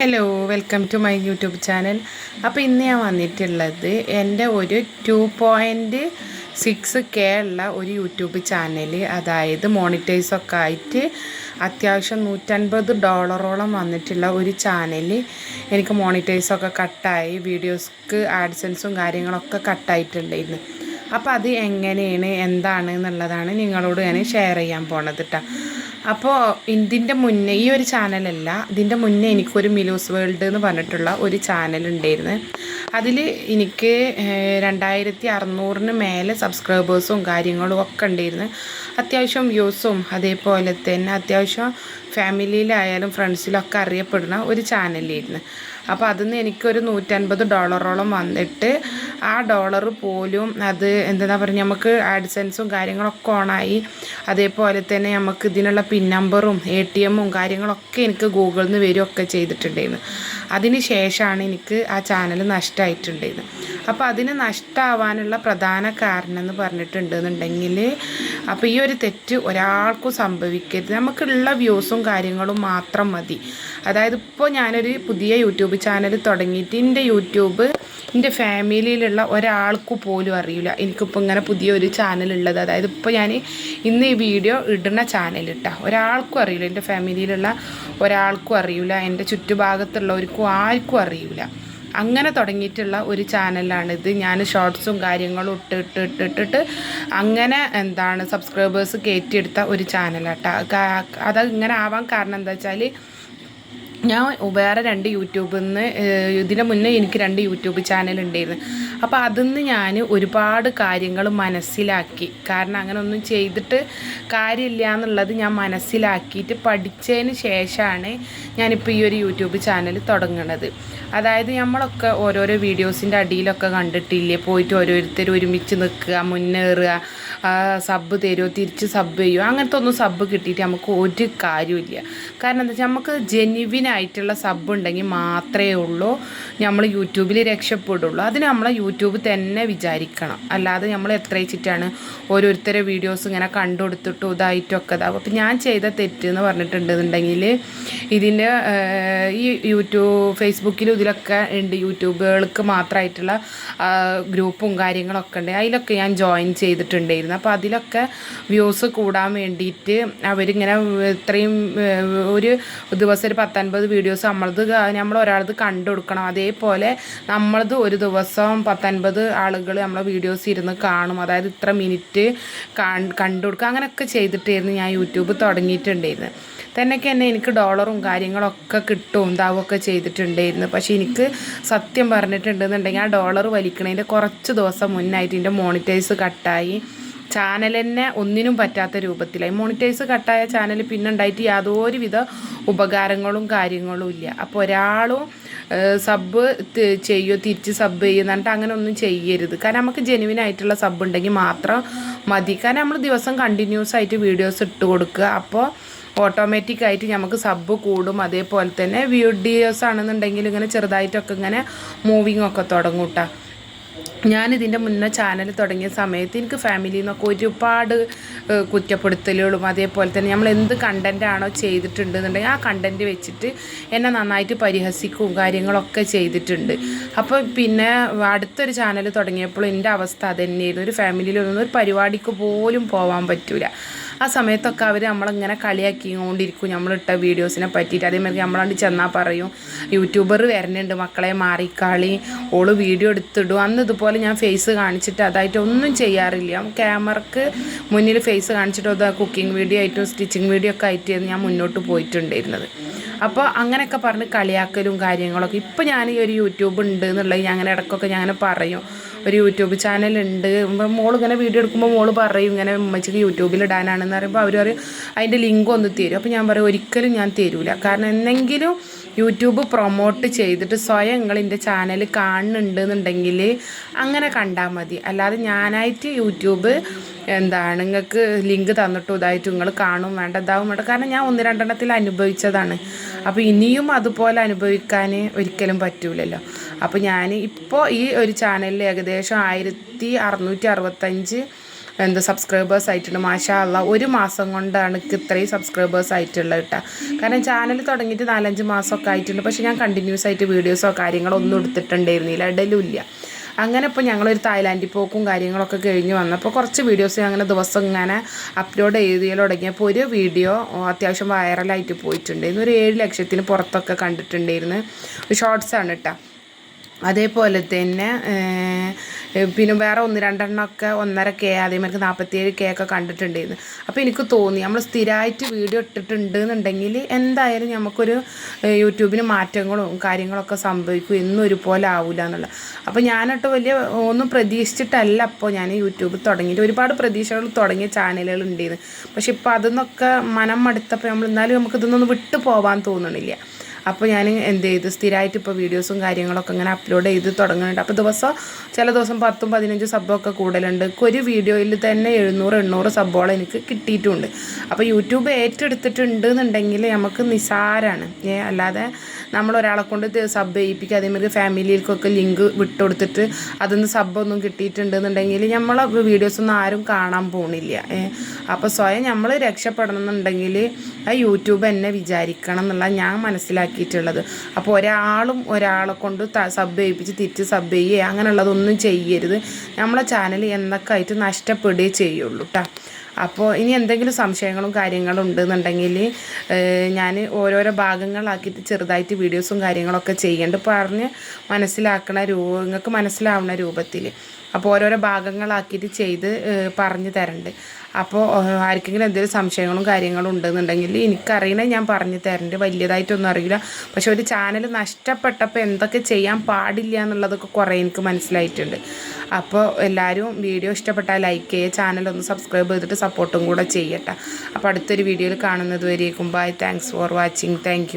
Hello welcome to my YouTube channel അപ്പോൾ ഇന്ന് ഞാൻ വന്നിട്ടുള്ളത് എന്റെ ഒരു ടു പോയിന്റ് സിക്സ് കെ ഉള്ള ഒരു യൂട്യൂബ് ചാനൽ അതായത് മോണിറ്റൈസൊക്കെ ആയിട്ട് അത്യാവശ്യം നൂറ്റൻപത് ഡോളറോളം വന്നിട്ടുള്ള ഒരു ചാനൽ എനിക്ക് മോണിറ്റൈസൊക്കെ കട്ടായി വീഡിയോസ്ക്ക് ആഡ്സൻസും കാര്യങ്ങളൊക്കെ കട്ടായിട്ടുണ്ടായിരുന്നു അപ്പോൾ അത് എങ്ങനെയാണ് എന്താണ് എന്നുള്ളതാണ് നിങ്ങളോട് ഞാൻ ഷെയർ ചെയ്യാൻ പോണത് കേട്ടോ അപ്പോൾ ഇതിന്റെ മുന്നേ ഈ ഒരു ചാനലല്ല ഇതിന്റെ മുന്നേ എനിക്കൊരു മിലൂസ് വേൾഡ് എന്ന് പറഞ്ഞിട്ടുള്ള ഒരു ചാനൽ ഉണ്ടായിരുന്നു. അതിൽ എനിക്ക് രണ്ടായിരത്തി അറുന്നൂറിന് മേലെ സബ്സ്ക്രൈബേഴ്സും കാര്യങ്ങളും ഒക്കെ ഉണ്ടായിരുന്നു. അത്യാവശ്യം വ്യൂസും അതേപോലെ തന്നെ അത്യാവശ്യം ഫാമിലിയിലായാലും ഫ്രണ്ട്സിലൊക്കെ അറിയപ്പെടുന്ന ഒരു ചാനലായിരുന്നു. അപ്പോൾ അതിൽ നിന്ന് എനിക്കൊരു നൂറ്റൻപത് ഡോളറോളം വന്നിട്ട് ആ ഡോളർ പോലും അത് എന്താ പറയുക നമുക്ക് ആഡ്സെൻസും കാര്യങ്ങളൊക്കെ ഓണായി. അതേപോലെ തന്നെ നമുക്ക് ഇതിനുള്ള പിൻ നമ്പറും എ ടി എമ്മും കാര്യങ്ങളൊക്കെ എനിക്ക് ഗൂഗിളിൽ നിന്ന് വരികയൊക്കെ ചെയ്തിട്ടുണ്ടായിരുന്നു. അതിന് ശേഷമാണ് എനിക്ക് ആ ചാനൽ നഷ്ടമായിട്ടുണ്ടായിരുന്നു അപ്പോൾ അതിന് നഷ്ടമാവാനുള്ള പ്രധാന കാരണം എന്ന് പറഞ്ഞിട്ടുണ്ടെന്നുണ്ടെങ്കിൽ അപ്പോൾ ഈ ഒരു തെറ്റ് ഒരാൾക്കും സംഭവിക്കരുത്. നമുക്കുള്ള വ്യൂസും കാര്യങ്ങളും മാത്രം മതി. അതായത് ഇപ്പോൾ ഞാനൊരു പുതിയ യൂട്യൂബ് ചാനൽ തുടങ്ങിയിട്ട് എന്റെ യൂട്യൂബ് എന്റെ ഫാമിലിയിലുള്ള ഒരാൾക്ക് പോലും അറിയില്ല. എനിക്കിപ്പോൾ ഇങ്ങനെ പുതിയൊരു ചാനൽ ഉള്ളത്. അതായത് ഇപ്പോൾ ഞാൻ ഇന്ന് ഈ വീഡിയോ ഇടുന്ന ചാനൽ ഇട്ടാ. ഒരാൾക്കും അറിയില്ല. എന്റെ ഫാമിലിയിലുള്ള ഒരാൾക്കും അറിയില്ല. എന്റെ ചുറ്റുഭാഗത്തുള്ളവർക്കും ആർക്കും അറിയില്ല. അങ്ങനെ തുടങ്ങിയിട്ടുള്ള ഒരു ചാനലാണിത്. ഞാൻ ഷോർട്സും കാര്യങ്ങളും ഇട്ട് ഇട്ട് ഇട്ട് ഇട്ടിട്ട് അങ്ങനെ എന്താണ് സബ്സ്ക്രൈബേഴ്സ് കയറ്റിയെടുത്ത ഒരു ചാനലാട്ടോ. അത് ഇങ്ങനെ ആവാൻ കാരണം എന്താ വെച്ചാൽ ഞാൻ വേറെ രണ്ട് യൂട്യൂബിൽ നിന്ന് ഇതിന് മുന്നേ എനിക്ക് രണ്ട് യൂട്യൂബ് ചാനൽ ഉണ്ടായിരുന്നു അപ്പോൾ അതിൽ നിന്ന് ഞാൻ ഒരുപാട് കാര്യങ്ങൾ മനസ്സിലാക്കി. കാരണം അങ്ങനെ ഒന്നും ചെയ്തിട്ട് കാര്യമില്ല എന്നുള്ളത് ഞാൻ മനസ്സിലാക്കിയിട്ട് പഠിച്ചതിന് ശേഷമാണ് ഞാനിപ്പോൾ ഈ ഒരു യൂട്യൂബ് ചാനൽ തുടങ്ങുന്നത് അതായത് നമ്മളൊക്കെ ഓരോരോ വീഡിയോസിന്റെ അടിയിലൊക്കെ കണ്ടിട്ടില്ലേ? പോയിട്ട് ഓരോരുത്തർ ഒരുമിച്ച് നിൽക്കുക മുന്നേറുക സബ് തരുമോ തിരിച്ച് സബ് ചെയ്യുമോ അങ്ങനത്തെ ഒന്നും സബ് കിട്ടിയിട്ട് നമുക്ക് ഒരു കാര്യമില്ല കാരണം എന്താ വെച്ചാൽ നമുക്ക് ജെനുവിനായിട്ടുള്ള സബ് ഉണ്ടെങ്കിൽ മാത്രമേ ഉള്ളൂ. നമ്മൾ യൂട്യൂബിൽ രക്ഷപ്പെടുള്ളൂ. അതിന് നമ്മളെ യൂട്യൂബ് തന്നെ വിചാരിക്കണം. അല്ലാതെ നമ്മൾ എത്ര വെച്ചിട്ടാണ് ഓരോരുത്തരെ വീഡിയോസ് ഇങ്ങനെ കണ്ടുകൊടുത്തിട്ടും ഇതായിട്ടൊക്കെ ഇതാവും. അപ്പം ഞാൻ ചെയ്ത തെറ്റ് എന്ന് പറഞ്ഞിട്ടുണ്ടെന്നുണ്ടെങ്കിൽ ഇതിന്റെ ഈ യൂട്യൂബ് ഫേസ്ബുക്കിലും ഇതിലൊക്കെ ഉണ്ട് യൂട്യൂബുകൾക്ക് മാത്രമായിട്ടുള്ള ഗ്രൂപ്പും കാര്യങ്ങളൊക്കെ ഉണ്ട്. അതിലൊക്കെ ഞാൻ ജോയിൻ ചെയ്തിട്ടുണ്ടായിരുന്നു. അപ്പോൾ അതിലൊക്കെ വ്യൂസ് കൂടാൻ വേണ്ടിയിട്ട് അവരിങ്ങനെ ഇത്രയും ഒരു ദിവസം ഒരു പത്തൊൻപത് വീഡിയോസ് നമ്മളത് നമ്മൾ ഒരാളത് കണ്ടു കൊടുക്കണം അതേപോലെ നമ്മളത് ഒരു ദിവസം പത്തൊൻപത് ആളുകൾ നമ്മളെ വീഡിയോസ് ഇരുന്ന് കാണും. അതായത് ഇത്ര മിനിറ്റ് കണ്ടു കൊടുക്കുക അങ്ങനെയൊക്കെ ചെയ്തിട്ടായിരുന്നു ഞാൻ യൂട്യൂബ് തുടങ്ങിയിട്ടുണ്ടായിരുന്നു തന്നെയൊക്കെ തന്നെ എനിക്ക് ഡോളറും കാര്യങ്ങളൊക്കെ കിട്ടും ഇതാവുമൊക്കെ ചെയ്തിട്ടുണ്ടായിരുന്നു. പക്ഷേ എനിക്ക് സത്യം പറഞ്ഞിട്ടുണ്ടെന്നുണ്ടെങ്കിൽ ആ ഡോളർ വലിക്കണതിന്റെ കുറച്ച് ദിവസം മുന്നായിട്ട് എന്റെ മോണിറ്റൈസ് കട്ടായി ചാനൽ തന്നെ ഒന്നിനും പറ്റാത്ത രൂപത്തിലായി. മോണിറ്റൈസ് കട്ടായ ചാനൽ പിന്നെ ഉണ്ടായിട്ട് യാതൊരുവിധ ഉപകാരങ്ങളും കാര്യങ്ങളും ഇല്ല. അപ്പോൾ ഒരാളും സബ് ചെയ്യോ തിരിച്ച് സബ് ചെയ്യുന്നിട്ട് അങ്ങനെ ഒന്നും ചെയ്യരുത്. കാരണം നമുക്ക് ജെനുവിൻ ആയിട്ടുള്ള സബ് ഉണ്ടെങ്കിൽ മാത്രം മതി. കാരണം നമ്മൾ ദിവസം കണ്ടിന്യൂസ് ആയിട്ട് വീഡിയോസ് ഇട്ട് കൊടുക്കുക. അപ്പോൾ ഓട്ടോമാറ്റിക് ആയിട്ട് നമുക്ക് സബ് കൂടും. അതേപോലെ തന്നെ വീഡിയോസ് ആണെന്നുണ്ടെങ്കിൽ ഇങ്ങനെ ചെറുതായിട്ടൊക്കെ ഇങ്ങനെ മൂവിങ് ഒക്കെ തുടങ്ങും കേട്ടോ ഞാനിതിന്റെ മുന്നേ ചാനൽ തുടങ്ങിയ സമയത്ത് എനിക്ക് ഫാമിലിയിൽ നിന്നൊക്കെ ഒരുപാട് കുറ്റപ്പെടുത്തലുകളും അതേപോലെ തന്നെ നമ്മൾ എന്ത് കണ്ടന്റാണോ ചെയ്തിട്ടുണ്ടെന്നുണ്ടെങ്കിൽ ആ കണ്ടന്റ് വെച്ചിട്ട് എന്നെ നന്നായിട്ട് പരിഹസിക്കും കാര്യങ്ങളൊക്കെ ചെയ്തിട്ടുണ്ട്. അപ്പോൾ പിന്നെ അടുത്തൊരു ചാനൽ തുടങ്ങിയപ്പോൾ എന്റെ അവസ്ഥ അതന്നെയായിരുന്നു ഒരു ഫാമിലിയിലൊന്നും ഒരു പരിപാടിക്ക് പോലും പോകാൻ പറ്റില്ല ആ സമയത്തൊക്കെ അവർ നമ്മളിങ്ങനെ കളിയാക്കിക്കൊണ്ടിരിക്കും. നമ്മളിട്ട വീഡിയോസിനെ പറ്റിയിട്ട്. അതേമാതിരി നമ്മളാണ്ട് ചെന്നാൽ പറയും യൂട്യൂബർ വരുന്നുണ്ട് മക്കളെ മാറിക്കളി. All video എടുത്തിടും. അന്ന് ഇതുപോലെ ഞാൻ ഫേസ് കാണിച്ചിട്ട് അതായിട്ട് ഒന്നും ചെയ്യാറില്ല. ക്യാമറക്ക് മുന്നിൽ ഫേസ് കാണിച്ചിട്ട് അത് കുക്കിംഗ് വീഡിയോ ആയിട്ടും സ്റ്റിച്ചിങ് വീഡിയോ ഒക്കെ ആയിട്ട് ഞാൻ മുന്നോട്ട് പോയിട്ടുണ്ടായിരുന്നത്. അപ്പോൾ അങ്ങനെയൊക്കെ പറഞ്ഞ് കളിയാക്കലും കാര്യങ്ങളൊക്കെ. ഇപ്പോൾ ഞാൻ ഈ ഒരു യൂട്യൂബ് ഉണ്ട് എന്നുള്ളത് ഞാൻ അങ്ങനെ ഇടയ്ക്കൊക്കെ ഞാൻ പറയും. ഒരു യൂട്യൂബ് ചാനൽ ഉണ്ട്. മോൾ ഇങ്ങനെ വീഡിയോ എടുക്കുമ്പോൾ മോൾ പറയും ഇങ്ങനെ ഉമ്മച്ചിക്ക് യൂട്യൂബിൽ ഇടാനാണെന്ന് പറയുമ്പോൾ അവർ പറയും അതിന്റെ ലിങ്ക് ഒന്ന് തരും. അപ്പോൾ ഞാൻ പറയും ഒരിക്കലും ഞാൻ തരൂല. കാരണം എന്തെങ്കിലും യൂട്യൂബ് പ്രൊമോട്ട് ചെയ്തിട്ട് സ്വയം നിങ്ങൾ എന്റെ ചാനൽ കാണുന്നുണ്ട് എന്നുണ്ടെങ്കിൽ അങ്ങനെ കണ്ടാൽ മതി. അല്ലാതെ ഞാനായിട്ട് യൂട്യൂബ് എന്താണ് നിങ്ങൾക്ക് ലിങ്ക് തന്നിട്ടും ഇതായിട്ട് നിങ്ങൾ കാണും വേണ്ട ഇതാവും വേണ്ട. കാരണം ഞാൻ ഒന്ന് രണ്ടെണ്ണത്തിൽ അനുഭവിച്ചതാണ്. അപ്പോൾ ഇനിയും അതുപോലെ അനുഭവിക്കാൻ ഒരിക്കലും പറ്റൂലല്ലോ. അപ്പോൾ ഞാൻ ഇപ്പോൾ ഈ ഒരു ചാനലിൽ ഏകദേശം ആയിരത്തി അറുന്നൂറ്റി അറുപത്തഞ്ച് എന്താ സബ്സ്ക്രൈബേഴ്സ് ആയിട്ടുണ്ട്. മാഷാ ഒരു മാസം കൊണ്ടാണ് എനിക്ക് ഇത്രയും സബ്സ്ക്രൈബേഴ്സ് ആയിട്ടുള്ളത് കേട്ടോ കാരണം ചാനൽ തുടങ്ങിയിട്ട് നാലഞ്ച് മാസമൊക്കെ ആയിട്ടുണ്ട്. പക്ഷേ ഞാൻ കണ്ടിന്യൂസ് ആയിട്ട് വീഡിയോസോ കാര്യങ്ങളോ ഒന്നും എടുത്തിട്ടുണ്ടായിരുന്നില്ല. ഇടയിലും ഇല്ല അങ്ങനെ ഇപ്പോൾ ഞങ്ങളൊരു തായ്ലാൻഡിൽ പോക്കും കാര്യങ്ങളൊക്കെ കഴിഞ്ഞ് വന്നപ്പോൾ കുറച്ച് വീഡിയോസ് അങ്ങനെ ദിവസം ഇങ്ങനെ അപ്ലോഡ് ചെയ്ത് തുടങ്ങിയപ്പോൾ ഒരു വീഡിയോ അത്യാവശ്യം വൈറലായിട്ട് പോയിട്ടുണ്ട്. ഇന്നൊരു ഏഴ് ലക്ഷത്തിന് പുറത്തൊക്കെ കണ്ടിട്ടുണ്ടായിരുന്നു. ആണ് കേട്ടോ അതേപോലെ തന്നെ പിന്നെ വേറെ ഒന്ന് രണ്ടെണ്ണമൊക്കെ ഒന്നര കെ അതേമാതിരി നാൽപ്പത്തിയേഴ് കെ ഒക്കെ കണ്ടിട്ടുണ്ടായിരുന്നു. അപ്പോൾ എനിക്ക് തോന്നി നമ്മൾ സ്ഥിരമായിട്ട് വീഡിയോ ഇട്ടിട്ടുണ്ട് എന്നുണ്ടെങ്കിൽ എന്തായാലും നമുക്കൊരു യൂട്യൂബിന് മാറ്റങ്ങളും കാര്യങ്ങളൊക്കെ സംഭവിക്കും. എന്നും ഒരുപോലെ ആവില്ല എന്നുള്ള. അപ്പോൾ ഞാനിട്ട് വലിയ ഒന്നും പ്രതീക്ഷിച്ചിട്ടല്ല അപ്പോൾ ഞാൻ യൂട്യൂബ് തുടങ്ങിയിട്ട്. ഒരുപാട് പ്രതീക്ഷകൾ തുടങ്ങിയ ചാനലുകൾ ഉണ്ടായിരുന്നു പക്ഷെ ഇപ്പോൾ അതിന്നൊക്കെ മനം മടുത്തപ്പോൾ നമ്മൾ എന്നാലും നമുക്ക് ഇതൊന്നും വിട്ടു പോകാൻ തോന്നണില്ല. അപ്പോൾ ഞാൻ എന്ത് ചെയ്തു? സ്ഥിരമായിട്ട് ഇപ്പോൾ വീഡിയോസും കാര്യങ്ങളൊക്കെ ഇങ്ങനെ അപ്ലോഡ് ചെയ്ത് തുടങ്ങുന്നുണ്ട് അപ്പോൾ ദിവസം ചില ദിവസം പത്തും പതിനഞ്ചും സബ്ബൊക്കെ കൂടുതലുണ്ട്. ഒരു വീഡിയോയിൽ തന്നെ എഴുന്നൂറ് എണ്ണൂറ് സബ്ബോളം എനിക്ക് കിട്ടിയിട്ടുണ്ട്. അപ്പോൾ യൂട്യൂബ് ഏറ്റെടുത്തിട്ടുണ്ട് എന്നുണ്ടെങ്കിൽ നമുക്ക് നിസാരാണ്. ഏ അല്ലാതെ നമ്മൾ ഒരാളെ കൊണ്ട് സബ് ചെയ്യിപ്പിക്കുക അതേമാതിരി ഫാമിലിയിലേക്കൊക്കെ ലിങ്ക് വിട്ടുകൊടുത്തിട്ട് അതൊന്ന് സബ്ബൊന്നും കിട്ടിയിട്ടുണ്ട് എന്നുണ്ടെങ്കിൽ നമ്മളെ വീഡിയോസൊന്നും ആരും കാണാൻ പോണില്ല. ഏ അപ്പോൾ സ്വയം നമ്മൾ രക്ഷപ്പെടണം എന്നുണ്ടെങ്കിൽ ആ യൂട്യൂബ് എന്നെ വിചാരിക്കണം എന്നുള്ള ഞാൻ മനസ്സിലാക്കിയിട്ടുള്ളത് അപ്പോൾ ഒരാളും ഒരാളെ കൊണ്ട് സബ് ചെയ്യിപ്പിച്ച് തിരിച്ച് സബ് ചെയ്യുക അങ്ങനെയുള്ളതൊന്നും ചെയ്യരുത്. നമ്മളെ ചാനൽ എന്നൊക്കെ ആയിട്ട് നഷ്ടപ്പെടുകയേ ചെയ്യുള്ളൂ കേട്ടോ അപ്പോൾ ഇനി എന്തെങ്കിലും സംശയങ്ങളും കാര്യങ്ങളും ഉണ്ടെന്നുണ്ടെങ്കിൽ ഞാൻ ഓരോരോ ഭാഗങ്ങളാക്കിയിട്ട് ചെറുതായിട്ട് വീഡിയോസും കാര്യങ്ങളൊക്കെ ചെയ്യേണ്ട പറഞ്ഞ് മനസ്സിലാക്കണ രൂപ നിങ്ങൾക്ക് മനസ്സിലാവുന്ന രൂപത്തിൽ അപ്പോൾ ഓരോരോ ഭാഗങ്ങളാക്കിയിട്ട് ചെയ്ത് പറഞ്ഞു തരണ്ട്. അപ്പോൾ ആർക്കെങ്കിലും എന്തെങ്കിലും സംശയങ്ങളും കാര്യങ്ങളും ഉണ്ടെന്നുണ്ടെങ്കിൽ എനിക്കറിയണേ ഞാൻ പറഞ്ഞു തരേണ്ടത് വലിയതായിട്ടൊന്നും അറിയില്ല. പക്ഷെ ഒരു ചാനൽ നഷ്ടപ്പെട്ടപ്പോൾ എന്തൊക്കെ ചെയ്യാൻ പാടില്ല എന്നുള്ളതൊക്കെ കുറേ എനിക്ക് മനസ്സിലായിട്ടുണ്ട്. അപ്പോൾ എല്ലാവരും വീഡിയോ ഇഷ്ടപ്പെട്ടാൽ ലൈക്ക് ചെയ്യുക ചാനലൊന്ന് സബ്സ്ക്രൈബ് ചെയ്തിട്ട് സപ്പോർട്ടും കൂടെ ചെയ്യട്ടെ. അപ്പോൾ അടുത്തൊരു വീഡിയോയിൽ കാണുന്നത് വരേക്കും. Bye thanks for watching thank